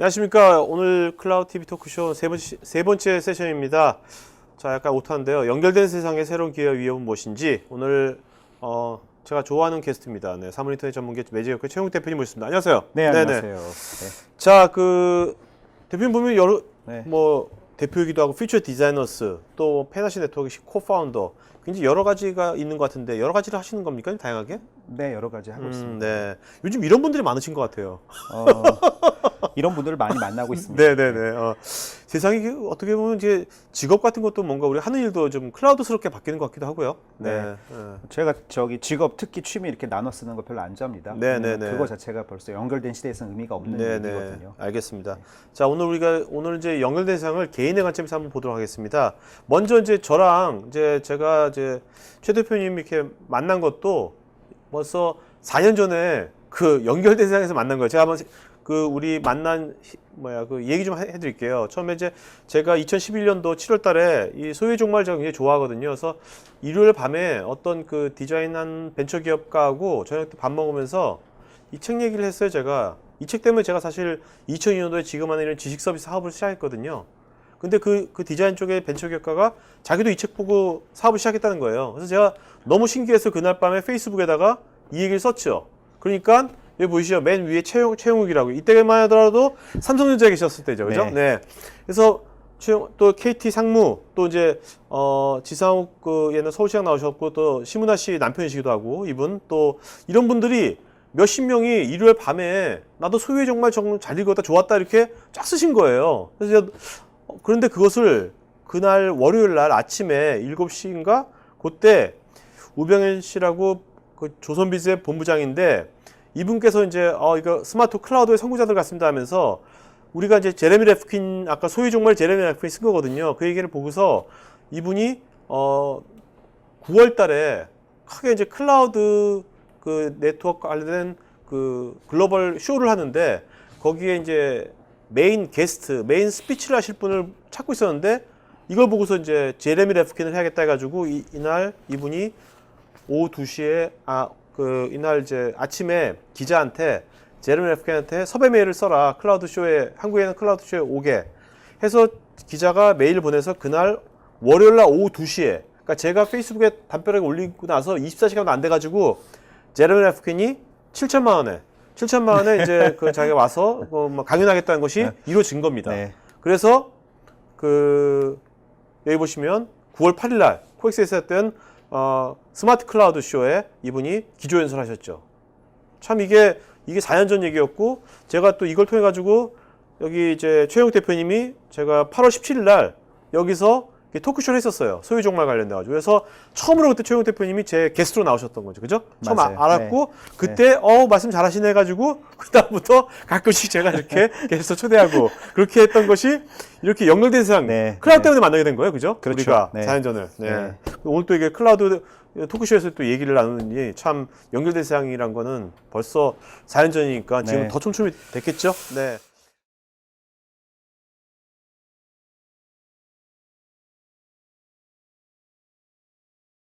안녕하십니까. 오늘 클라우드 TV 토크쇼 세 번째, 세 번째 세션입니다. 자, 약간 오타인데요. 연결된 세상의 새로운 기회 위협은 무엇인지 오늘 어, 제가 좋아하는 게스트입니다. 네, 사무인터넷 전문기 매제역의 최용 대표님 모셨습니다. 안녕하세요. 네, 네네. 안녕하세요. 네. 자, 그 대표님 보면 여러 네. 뭐 대표이기도 하고 퓨처 디자이너스 또 페나시 네트워크 코파운더 굉장히 여러 가지가 있는 것 같은데 여러 가지를 하시는 겁니까? 다양하게? 네, 여러 가지 하고 음, 있습니다. 네. 요즘 이런 분들이 많으신 것 같아요. 어, 이런 분들을 많이 만나고 있습니다. 네네네. 어, 세상이 그 어떻게 보면 이제 직업 같은 것도 뭔가 우리 하는 일도 좀 클라우드스럽게 바뀌는 것 같기도 하고요. 네. 네. 네. 제가 저기 직업, 특기, 취미 이렇게 나눠 쓰는 거 별로 안 좋아합니다. 네, 네, 네. 그거 자체가 벌써 연결된 시대에서는 의미가 없는 네 네. 일이거든요. 알겠습니다. 자, 오늘 우리가 오늘 이제 연결된 세상을 개인의 관점에서 한번 보도록 하겠습니다. 먼저 이제 저랑 이제 제가 이제 최 대표님 이렇게 만난 것도 벌써 4년 전에 그 연결된 세상에서 만난 거예요. 제가 한번 그 우리 만난 히- 뭐야 그 얘기 좀 해- 해드릴게요. 처음에 이제 제가 2011년도 7월달에 이 소유 종말 제가 굉장히 좋아하거든요. 그래서 일요일 밤에 어떤 그 디자인한 벤처 기업가하고 저녁 때 밥 먹으면서 이 책 얘기를 했어요. 제가 이 책 때문에 제가 사실 2002년도에 지금 하는 이런 지식 서비스 사업을 시작했거든요. 근데 그, 그 디자인 쪽의 벤처 기업가가 자기도 이 책 보고 사업을 시작했다는 거예요. 그래서 제가 너무 신기해서 그날 밤에 페이스북에다가 이 얘기를 썼죠. 그러니까 여기 보이시죠? 맨 위에 최용, 최용욱이라고. 이때만 하더라도 삼성전자에 계셨을 때죠. 그죠? 네. 네. 그래서 최용, 또 KT 상무, 또 이제, 어, 지상욱 그 얘는 서울시장 나오셨고, 또 심은하 씨 남편이시기도 하고, 이분 또 이런 분들이 몇십 명이 일요일 밤에 나도 소유의 정말 정- 잘 읽었다, 좋았다, 이렇게 쫙 쓰신 거예요. 그래서 제가 어, 그런데 그것을 그날 월요일 날 아침에 7시인가? 그때 우병현 씨라고 그 조선비즈의 본부장인데 이분께서 이제 어 이거 스마트 클라우드의 선구자들 같습니다 하면서 우리가 이제 제레미 레프킨 아까 소유 종말 제레미 레프킨 쓴 거거든요. 그 얘기를 보고서 이분이 어 9월 달에 크게 이제 클라우드 그 네트워크 관련된 그 글로벌 쇼를 하는데 거기에 이제 메인 게스트, 메인 스피치를 하실 분을 찾고 있었는데 이걸 보고서 이제 제레미 레프킨을 해야겠다 해가지고 이, 이날 이분이 오후 2시에 아 그 이날 이제 아침에 기자한테 제레미 레프킨한테 섭외 메일을 써라. 클라우드 쇼에 한국에는 클라우드 쇼에 오게 해서 기자가 메일을 보내서 그날 월요일 날 오후 2시에 그러니까 제가 페이스북에 담벼락에 올리고 나서 24시간도 안 돼가지고 제레미 레프킨이 7천만 원에 7천만 원에 이제 그 자기가 와서 어, 뭐 강연하겠다는 것이 네. 이루어진 겁니다. 네. 그래서 그 여기 보시면 9월 8일 날 코엑스에서 했던 어, 스마트 클라우드 쇼에 이분이 기조 연설하셨죠. 참 이게 이게 4년 전 얘기였고 제가 또 이걸 통해 가지고 여기 이제 최영 대표님이 제가 8월 17일 날 여기서 토크쇼를 했었어요. 소유 종말 관련돼 가지고. 그래서 처음으로 그때 최영 대표님이 제 게스트로 나오셨던 거죠. 그죠? 처음 아, 맞아요. 알았고 그때 어 말씀 잘하시네 해 가지고 그다음부터 가끔씩 제가 이렇게 게스트 초대하고 그렇게 했던 것이 이렇게 연결된 세상 네. 클라우드 네. 때문에 만나게 된 거예요. 그죠? 그렇죠. 우리가 네. 4년 전에. 네. 네. 오늘 또 이게 클라우드 토크쇼에서 또 얘기를 나누니 참 연결된 세상이란 거는 벌써 4년 전이니까 지금 네. 더 촘촘히 됐겠죠? 네.